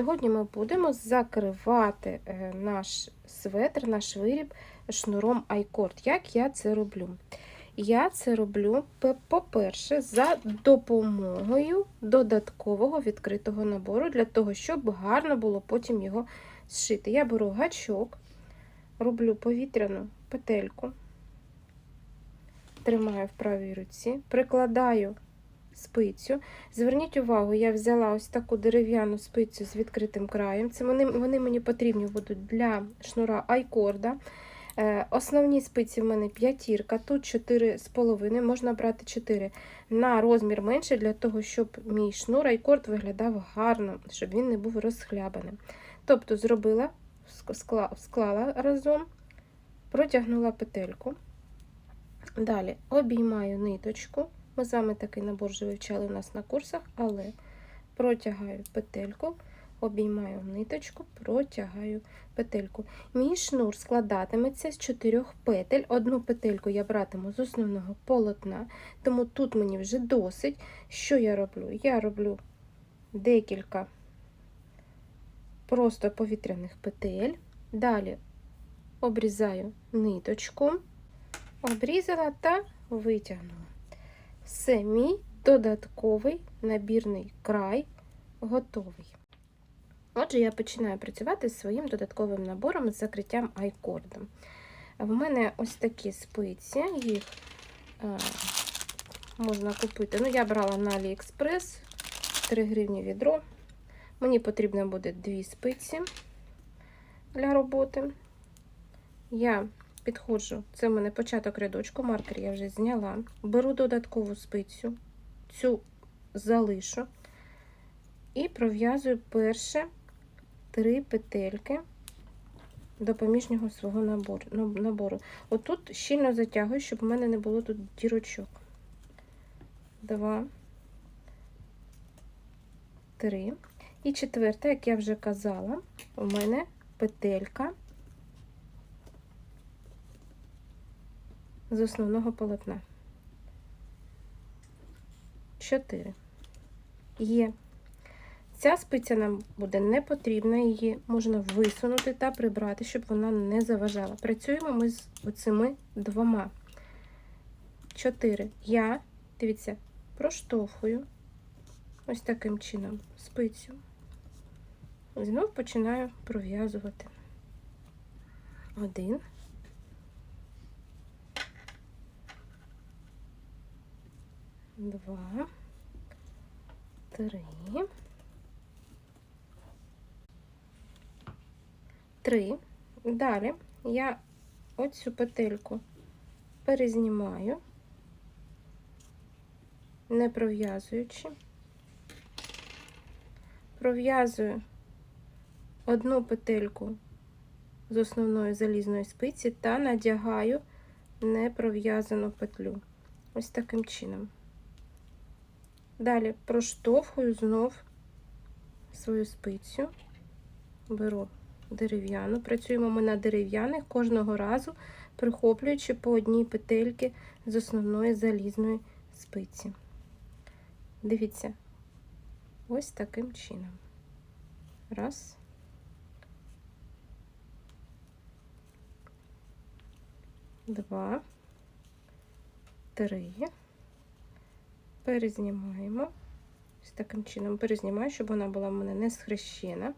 Сьогодні ми будемо закривати е, наш светр, наш виріб шнуром айкорд. Як я це роблю? Я це роблю, по-перше, за допомогою додаткового відкритого набору, для того, щоб гарно було потім його зшити. Я беру гачок, роблю повітряну петельку, тримаю в правій руці, прикладаю спицю. Зверніть увагу, я взяла ось таку дерев'яну спицю з відкритим краєм. Це вони, вони мені потрібні будуть для шнура айкорда. Е, Основні спиці в мене п'ятірка, тут 4,5, можна брати 4 на розмір менше, для того, щоб мій шнур айкорд виглядав гарно, щоб він не був розхлябаним. Тобто зробила, скла- склала разом, протягнула петельку. Далі обіймаю ниточку. Ми з вами такий набор вже вивчали у нас на курсах, але протягаю петельку, обіймаю ниточку, протягаю петельку. Мій шнур складатиметься з чотирьох петель. Одну петельку я братиму з основного полотна, тому тут мені вже досить. Що я роблю? Я роблю декілька просто повітряних петель. Далі обрізаю ниточку, обрізала та витягнула. Все, мій додатковий набірний край готовий. Отже, я починаю працювати з своїм додатковим набором з закриттям айкордом. В мене ось такі спиці, їх е, можна купити. Ну, я брала на AliExpress 3 гривні відро. Мені потрібно буде дві спиці для роботи. Я підходжу, це в мене початок рядочку, маркер я вже зняла. Беру додаткову спицю, цю залишу і пров'язую перше три петельки допоміжнього свого набору. ну. Отут щільно затягую, щоб у мене не було тут дірочок. Два, три. І четверта, як я вже казала, у мене петелька з основного полотна. 4. Є. Ця спиця нам буде не потрібна, її можна висунути та прибрати, щоб вона не заважала. Працюємо ми з оцими двома. 4. Я, дивіться, проштовхую ось таким чином спицю. Знов починаю пров'язувати. Один. Два, три, три. Далі я оцю петельку перезнімаю, не пров'язуючи, пров'язую одну петельку з основної залізної спиці та надягаю непров'язану петлю. Ось таким чином. Далі проштовхую знов свою спицю, беру дерев'яну. Працюємо ми на дерев'яних кожного разу, прихоплюючи по одній петельки з основної залізної спиці. Дивіться, ось таким чином. Раз. Два. Три перезнімаємо. Ось таким чином перезнімаю, щоб вона була в мене не схрещена.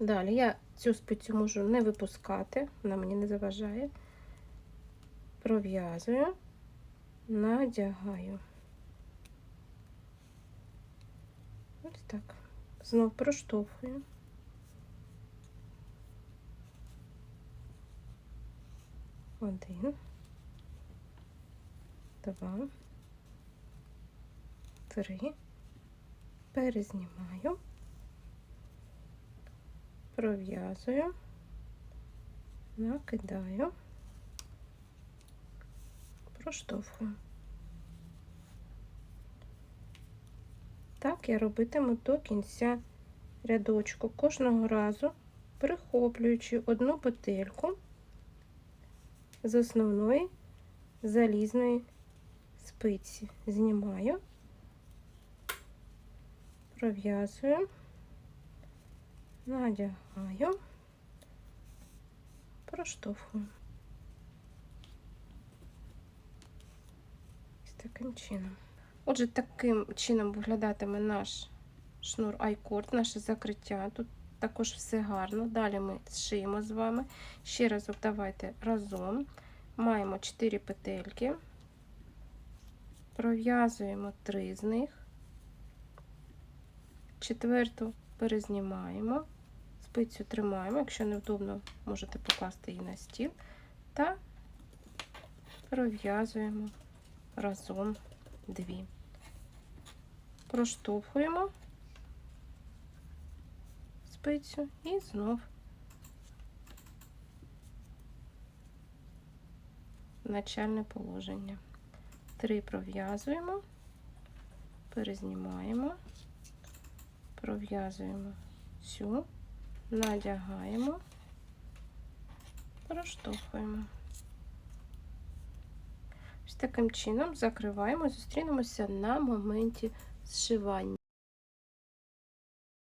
Далі я цю спицю можу не випускати, вона мені не заважає. Пров'язую, надягаю. Ось так. Знов проштовхую. Один, два три, перезнімаю, пров'язую, накидаю, проштовхую. Так я робитиму до кінця рядочку, кожного разу прихоплюючи одну петельку з основної залізної спиці. Знімаю пров'язую, надягаю, проштовхую. Ось таким чином. Отже, таким чином виглядатиме наш шнур айкорд, наше закриття. Тут також все гарно. Далі ми зшиємо з вами. Ще разок давайте разом. Маємо 4 петельки, пров'язуємо 3 з них, четверту перезнімаємо, спицю тримаємо, якщо невдобно, можете покласти її на стіл, та пров'язуємо разом дві. Проштовхуємо спицю і знов начальне положення. Три пров'язуємо, перезнімаємо, пров'язуємо цю, надягаємо, проштовхуємо. Ось таким чином закриваємо, зустрінемося на моменті зшивання.